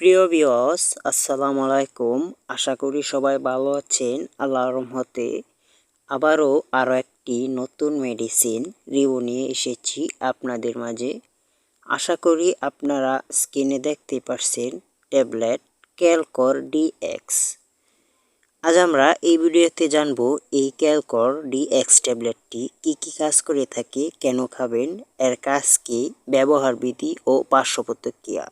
প্রিয় বিয়স আসসালামু আলাইকুম। আশা করি সবাই ভালো আছেন। আল্লাহর রহমতে আবারও আরও একটি নতুন মেডিসিন রিভিউ নিয়ে এসেছি আপনাদের মাঝে। আশা করি আপনারা স্ক্রিনে দেখতে পারছেন ট্যাবলেট ক্যালকর ডিএক্স আজ আমরা এই ভিডিওতে জানব এই ক্যালকর ডিএক্স ট্যাবলেটটি কি কি কাজ করে থাকে, কেন খাবেন, এর কাজ কি ব্যবহার বিধি ও পার্শ্ব প্রতিক্রিয়া।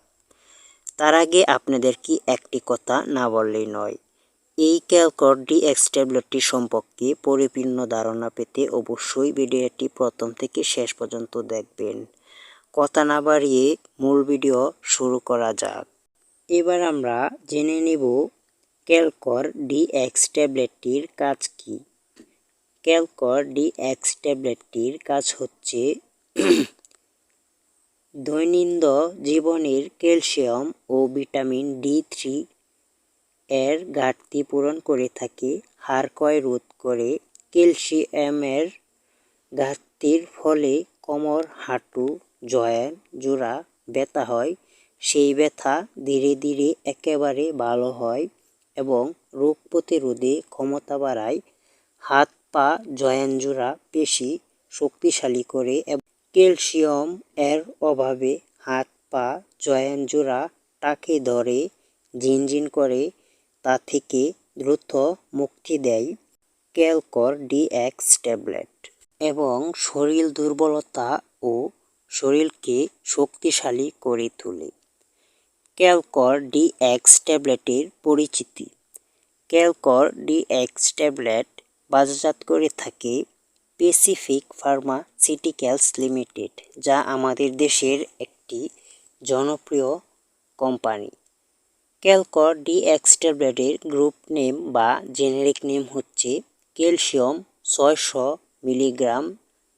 তার আগে আপনাদের কি একটি কথা না বললেই নয়? এই ক্যালকর ডিএক্স ট্যাবলেটটি সম্পর্কে পরিপূর্ণ ধারণা পেতে অবশ্যই ভিডিওটি প্রথম থেকে শেষ পর্যন্ত দেখবেন। কথা না বাড়িয়ে মূল ভিডিও শুরু করা যাক। এবার আমরা জেনে নেব ক্যালকর ডিএক্স ট্যাবলেটটির কাজ কি। ক্যালকর ডিএক্স ট্যাবলেটটির কাজ হচ্ছে দৈনন্দিন জীবনের ক্যালসিয়াম ও ভিটামিন ডি থ্রি এর ঘাটতি পূরণ করে থাকে। হাড় ক্ষয় রোধ করে ক্যালসিয়ামের ঘাটতির ফলে কোমর, হাঁটু জয়েন্ট জোড়া ব্যথা হয়। সেই ব্যথা ধীরে ধীরে একেবারে ভালো হয় এবং রোগ প্রতিরোধে ক্ষমতা বাড়ায়। হাত, পা জয়েন্ট জোড়া পেশি শক্তিশালী করে ক্যালসিয়াম এর অভাবে হাত পা জয়েন্ট জোড়া টাকে ধরে, ঝিনঝিন করে, তা থেকে দ্রুত মুক্তি দেয় ক্যালকর ডিএক্স ট্যাবলেট এবং শরীর দুর্বলতা ও শরীরকে শক্তিশালী করে তোলে। ক্যালকর ডিএক্স ট্যাবলেটের পরিচিতি। ক্যালকর ডিএক্স ট্যাবলেট বাজারজাত করে থাকে পেসিফিক ফার্মাসিউটিক্যালস লিমিটেড যা আমাদের দেশের একটি জনপ্রিয় কোম্পানি ক্যালকর ডিএক্স ট্যাবলেটের গ্রুপ নেম বা জেনেরিক নেম হচ্ছে ক্যালসিয়াম ছয়শো মিলিগ্রাম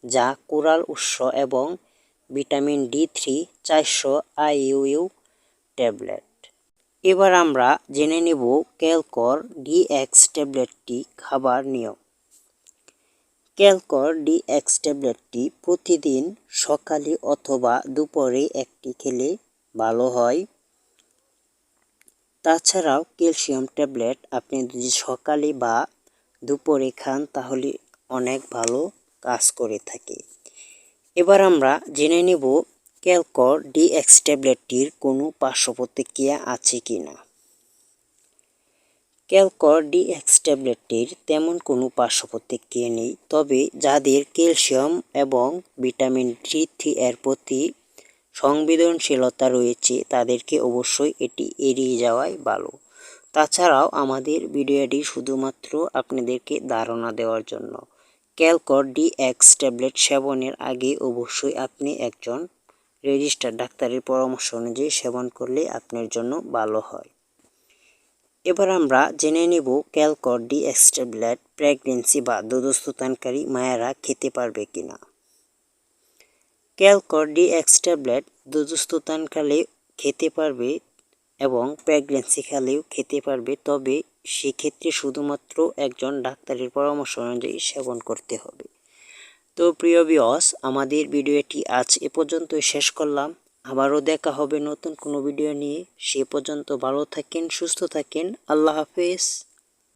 যা কোরাল উৎস এবং ভিটামিন ডি থ্রি চারশো আইইউ ট্যাবলেট এবার আমরা জেনে নেব ক্যালকর ডিএক্স ট্যাবলেটটি খাবার নিয়ম। ক্যালকর ডিএক্স ট্যাবলেটটি প্রতিদিন সকালে অথবা দুপুরে একটি খেলে ভালো হয়। তাছাড়াও ক্যালসিয়াম ট্যাবলেট আপনি যদি সকালে বা দুপুরে খান তাহলে অনেক ভালো কাজ করে থাকে। এবার আমরা জেনে নেব ক্যালকর ডিএক্স ট্যাবলেটটির কোনো পার্শ্ব প্রতিক্রিয়া আছে কি না ক্যালকর ডিএক্স ট্যাবলেটটির তেমন কোনো পার্শ্ব প্রতিক্রিয়া নেই, তবে যাদের ক্যালসিয়াম এবং ভিটামিন ডি থ্রি এর প্রতি সংবেদনশীলতা রয়েছে, তাদেরকে অবশ্যই এটি এড়িয়ে যাওয়াই ভালো। তাছাড়াও আমাদের ভিডিওটি শুধুমাত্র আপনাদেরকে ধারণা দেওয়ার জন্য। ক্যালকর ডি এক্স ট্যাবলেট সেবনের আগে অবশ্যই আপনি একজন রেজিস্টার ডাক্তারের পরামর্শ অনুযায়ী সেবন করলে আপনার জন্য ভালো হয়। এবার আমরা জেনে নেব Calcor D X tablet pregnancy বা দুধস্থানকারী মায়েরা খেতে পারবে কিনা। ক্যালকর ডি এক্স ট্যাবলেট দুধস্থানকালে খেতে পারবে এবং প্রেগনেন্সিকালেও খেতে পারবে, তবে সেক্ষেত্রে শুধুমাত্র একজন ডাক্তারের পরামর্শ অনুযায়ী সেবন করতে হবে। তো প্রিয় বিয়স আমাদের ভিডিওটি আজ এ পর্যন্ত শেষ করলাম। আবারও দেখা হবে নতুন কোনো ভিডিও নিয়ে। সে পর্যন্ত ভালো থাকেন, সুস্থ থাকেন। আল্লাহ হাফেজ।